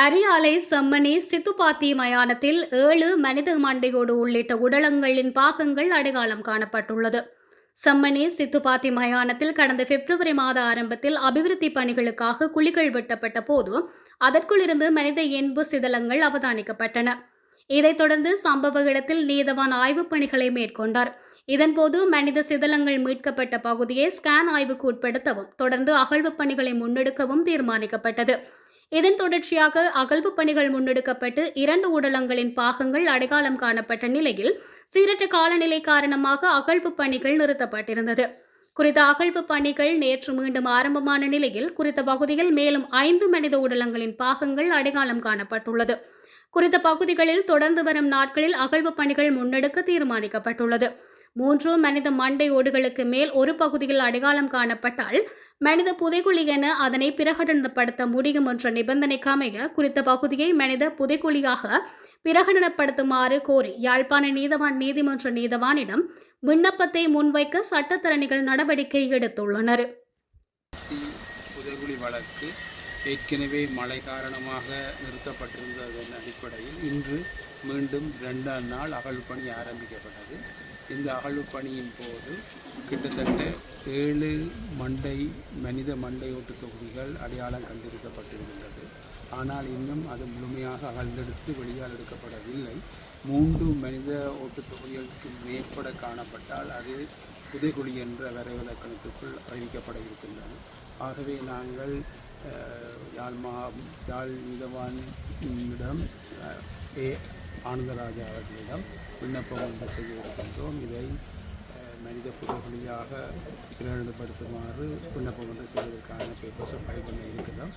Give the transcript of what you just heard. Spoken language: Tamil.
அரியாலை செம்மணி சித்துப்பாத்தி மயானத்தில் ஏழு மனித மண்டையோடு உள்ளிட்ட உடலங்களின் பாகங்கள் அடையாளம் காணப்பட்டுள்ளது. செம்மணி சித்துப்பாத்தி மயானத்தில் கடந்த பிப்ரவரி மாத ஆரம்பத்தில் அபிவிருத்தி பணிகளுக்காக குழிகள் வெட்டப்பட்ட போது அதற்குள்ளிருந்து மனித எண்பு சிதலங்கள் அவதானிக்கப்பட்டன. இதைத் தொடர்ந்து சம்பவ இடத்தில் நீதவான் ஆய்வுப் பணிகளை மேற்கொண்டார். இதன்போது மனித சிதலங்கள் மீட்கப்பட்ட பகுதியை ஸ்கேன் ஆய்வுக்கு உட்படுத்தவும் தொடர்ந்து அகழ்வுப் பணிகளை முன்னெடுக்கவும் தீர்மானிக்கப்பட்டது. இதன் தொடர்ச்சியாக அகழ்வு பணிகள் முன்னெடுக்கப்பட்டு இரண்டு உடலங்களின் பாகங்கள் அடையாளம் காணப்பட்ட நிலையில் சீரற்ற காலநிலை காரணமாக அகழ்வு பணிகள் நிறுத்தப்பட்டிருந்தது. குறித்த அகழ்வு பணிகள் நேற்று மீண்டும் ஆரம்பமான நிலையில் குறித்த பகுதியில் மேலும் ஐந்து மனித உடலங்களின் பாகங்கள் அடையாளம் காணப்பட்டுள்ளது. குறித்த பகுதிகளில் தொடர்ந்து வரும் நாட்களில் அகழ்வு பணிகள் முன்னெடுக்க தீர்மானிக்கப்பட்டுள்ளது. மூன்று மனித மண்டை ஓடுகளுக்கு மேல் ஒரு பகுதியில் அடையாளம் காணப்பட்டால் மனித புதைக்குழி என அதனை பிரகடனப்படுத்த முடியும் என்ற நிபந்தனைக்கு அமைய குறித்த பகுதியை மனித புதைக்குழியாக பிரகடனப்படுத்துமாறு கோரி யாழ்ப்பாண நீதவான் நீதிமன்ற நீதவானிடம் விண்ணப்பத்தை முன்வைக்க சட்டத்தரணிகள் நடவடிக்கை எடுத்துள்ளனர். புதைகுழி வழக்கு ஏற்கனவே மழை காரணமாக நிறுத்தப்பட்டிருந்ததன் அடிப்படையில் இன்று மீண்டும் இரண்டாம் நாள் அகழ்வுப் பணி ஆரம்பிக்கப்பட்டது. இந்த அகழ்வுப் பணியின் போது கிட்டத்தட்ட ஏழு மண்டை மனித மண்டை ஓட்டு தொகுதிகள் அடையாளம் கண்டிருக்கப்பட்டிருக்கின்றது ஆனால் இன்னும் அது முழுமையாக அகழ்ந்தெடுத்து வெளியால் எடுக்கப்படவில்லை. மூன்று மனித ஓட்டு தொகுதிகளுக்கு மேற்பட காணப்பட்டால் அது புதைகுழி என்ற வரைவிலக்கணத்துக்குள் அறிவிக்கப்பட இருக்கின்றன ஆகவே நாங்கள் யாழ் மா யாழ் மிதவானிடம் ஏ ஆனந்தராஜா அவர்களிடம் விண்ணப்பம் ஒன்று செய்ய இருக்கின்றோம் இதை மனித புதைகுழியாக பிரகடனப்படுத்துமாறு விண்ணப்பம் ஒன்று செய்வதற்கான பேப்பர்ஸை ஃபைல் பண்ண இருக்கிறோம்.